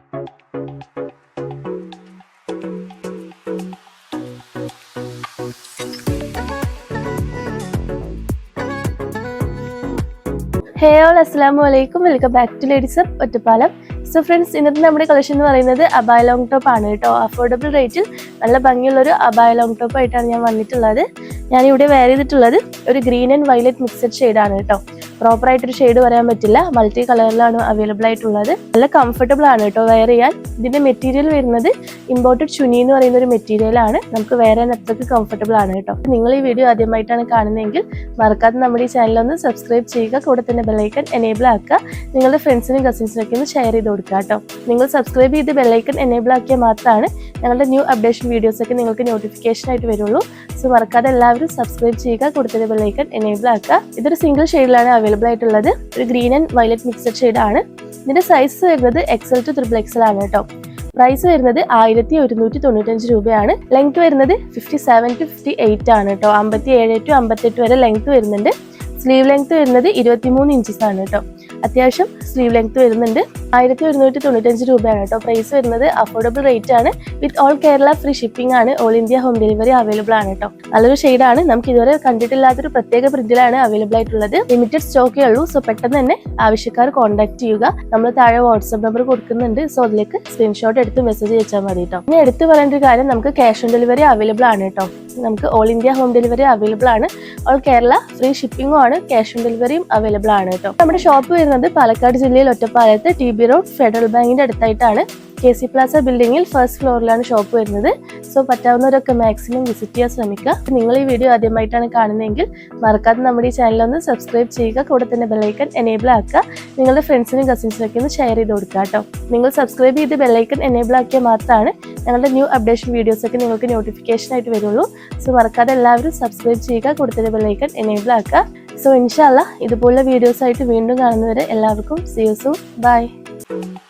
ഹേ all അസ്സാം വലൈക്കും welcome back to ladies up Ottapalam so friends ഇന്നത്തെ നമ്മുടെ കളക്ഷൻ എന്ന് പറയുന്നത് അബായ ലോങ് ടോപ്പ് ആണ് കേട്ടോ. അഫോർഡബിൾ റേറ്റിൽ നല്ല ഭംഗിയുള്ളൊരു അബായ ലോങ് ടോപ്പ് ആയിട്ടാണ് ഞാൻ വന്നിട്ടുള്ളത്. ഞാനിവിടെ വെയർ ചെയ്തിട്ടുള്ളത് ഒരു ഗ്രീൻ ആൻഡ് വയലറ്റ് മിക്സഡ് ഷെയ്ഡാണ് കേട്ടോ. പ്രോപ്പർ ആയിട്ടൊരു ഷെയ്ഡ് പറയാൻ പറ്റില്ല. മൾട്ടി കളറിലാണ് അവൈലബിൾ ആയിട്ടുള്ളത്. നല്ല കംഫർട്ടബിൾ ആണ് കേട്ടോ വെയർ ചെയ്യാൻ. ഇതിന്റെ മെറ്റീരിയൽ വരുന്നത് ഇമ്പോർട്ടഡ് ചുനി എന്ന് പറയുന്ന ഒരു മെറ്റീരിയൽ ആണ്. നമുക്ക് വേറെ ചെയ്യാൻ അത്രയ്ക്ക് കംഫർട്ടബിൾ ആണ് കേട്ടോ. നിങ്ങൾ ഈ വീഡിയോ ആദ്യമായിട്ടാണ് കാണുന്നതെങ്കിൽ മറക്കാതെ നമ്മുടെ ഈ ചാനൽ ഒന്ന് സബ്സ്ക്രൈബ് ചെയ്യുക. കൂടെ തന്നെ ബെല്ലൈക്കൺ എനേബിൾ ആക്കുക. നിങ്ങളുടെ ഫ്രണ്ട്സിനും കസിൻസിനൊക്കെ ഒന്ന് ഷെയർ ചെയ്ത് കൊടുക്കുക കേട്ടോ. നിങ്ങൾ സബ്സ്ക്രൈബ് ചെയ്ത് ബെല്ലൈക്കൺ എനേബിൾ ആക്കിയാൽ മാത്രമാണ് ഞങ്ങളുടെ ന്യൂ അപ്ഡേഷൻ വീഡിയോസ് ഒക്കെ നിങ്ങൾക്ക് നോട്ടിഫിക്കേഷൻ ആയിട്ട് വരുള്ളൂ. സോ മറക്കാതെ എല്ലാവരും സബ്സ്ക്രൈബ് ചെയ്യുക. കൂടെ തന്നെ ബെല്ലൈക്കൺ എനേബിൾ ആക്കുക. ഇതൊരു സിംഗിൾ ഷെയ്ഡിലാണ് അവൈലബിൾ ആയിട്ടുള്ളത്. ഒരു green and violet mixed shade ആണ്. ഇതിന്റെ സൈസ് വരുന്നത് എക്സൽ ടു ത്രിബിൾ എക്സൽ ആണ് കേട്ടോ പ്രൈസ് വരുന്നത് ആയിരത്തി ഒരുന്നൂറ്റി തൊണ്ണൂറ്റഞ്ച് രൂപയാണ്. ലെങ്ത് വരുന്നത് fifty seven to fifty eight ആണ് കേട്ടോ അമ്പത്തി ഏഴ് ടു അമ്പത്തെട്ട് വരെ ലെങ്ത് വരുന്നുണ്ട്. സ്ലീവ് ലെങ്ത് വരുന്നത് ഇരുപത്തിമൂന്ന് ഇഞ്ചസ് ആണ് കേട്ടോ അത്യാവശ്യം സ്ലീവ് ലെങ്ത് വരുന്നുണ്ട്. ആയിരത്തി ഒരുന്നൂറ്റി തൊണ്ണൂറ്റഞ്ച് രൂപയാണ് കേട്ടോ. പ്രൈസ് വരുന്നത് അഫോർഡബിൾ റേറ്റ് ആണ്. With all Kerala free shipping ആണ് all India home delivery available ആണ് കേട്ടോ. നല്ലൊരു ഷെയ്ഡാണ് നമുക്ക് ഇതുവരെ കണ്ടിട്ടില്ലാത്തൊരു പ്രത്യേക പ്രിന്റിലാണ് അവൈലബിൾ ആയിട്ടുള്ളത്. ലിമിറ്റഡ് സ്റ്റോക്കേ ഉള്ളൂ. സോ പെട്ടെന്ന് തന്നെ ആവശ്യക്കാർ കോൺടാക്ട് ചെയ്യുക. നമ്മൾ താഴെ വാട്സ്ആപ്പ് നമ്പർ കൊടുക്കുന്നുണ്ട്. സോ അതിലേക്ക് സ്ക്രീൻഷോട്ട് എടുത്ത് മെസ്സേജ് അയച്ചാൽ മതി കേട്ടോ. ഇനി എടുത്തു പറയേണ്ട ഒരു കാര്യം നമുക്ക് ക്യാഷ് ഓൺ ഡെലിവറി അവൈലബിൾ ആണ് കേട്ടോ. നമുക്ക് all India home delivery available ആണ്. ഓൾ കേരള ഫ്രീ ഷിപ്പിംഗും ആണ്. ക്യാഷ് ഓൺ ഡെലിവറിയും അവൈലബിൾ ആണ് കേട്ടോ. നമ്മുടെ ഷോപ്പ് വരുന്നത് പാലക്കാട് ജില്ലയിൽ ഒറ്റപ്പാലത്ത് ടി ബി റോഡ് ഫെഡറൽ ബാങ്കിന്റെ അടുത്തായിട്ടാണ് കെ സി പ്ലാസ ബിൽഡിംഗിൽ ഫസ്റ്റ് ഫ്ലോറിലാണ് ഷോപ്പ് വരുന്നത്. സോ പറ്റാവുന്നവരൊക്കെ മാക്സിമം വിസിറ്റ് ചെയ്യാൻ ശ്രമിക്കുക. നിങ്ങൾ ഈ വീഡിയോ ആദ്യമായിട്ടാണ് കാണുന്നതെങ്കിൽ മറക്കാതെ നമ്മുടെ ഈ ചാനൽ ഒന്ന് സബ്സ്ക്രൈബ് ചെയ്യുക. കൂടെ തന്നെ ബെല്ലൈക്കൺ എനേബിൾ ആക്കുക. നിങ്ങളുടെ ഫ്രണ്ട്സിനും കസിൻസിനൊക്കെ ഒന്ന് ഷെയർ ചെയ്ത് കൊടുക്കുക കേട്ടോ. നിങ്ങൾ സബ്സ്ക്രൈബ് ചെയ്ത് ബെല്ലൈക്കൺ എനേബിൾ ആക്കിയാൽ മാത്രമാണ് ഞങ്ങളുടെ ന്യൂ അപ്ഡേഷൻ വീഡിയോസൊക്കെ നിങ്ങൾക്ക് നോട്ടിഫിക്കേഷൻ ആയിട്ട് വരുള്ളൂ. സോ മറക്കാതെ എല്ലാവരും സബ്സ്ക്രൈബ് ചെയ്യുക. കൂടെ തന്നെ ബെല്ലൈക്കൺ എനേബിൾ ആക്കുക. സോ ഇൻഷാല്ല ഇതുപോലുള്ള വീഡിയോസായിട്ട് വീണ്ടും കാണുന്നവരെ എല്ലാവർക്കും സി ബൈ Thank you.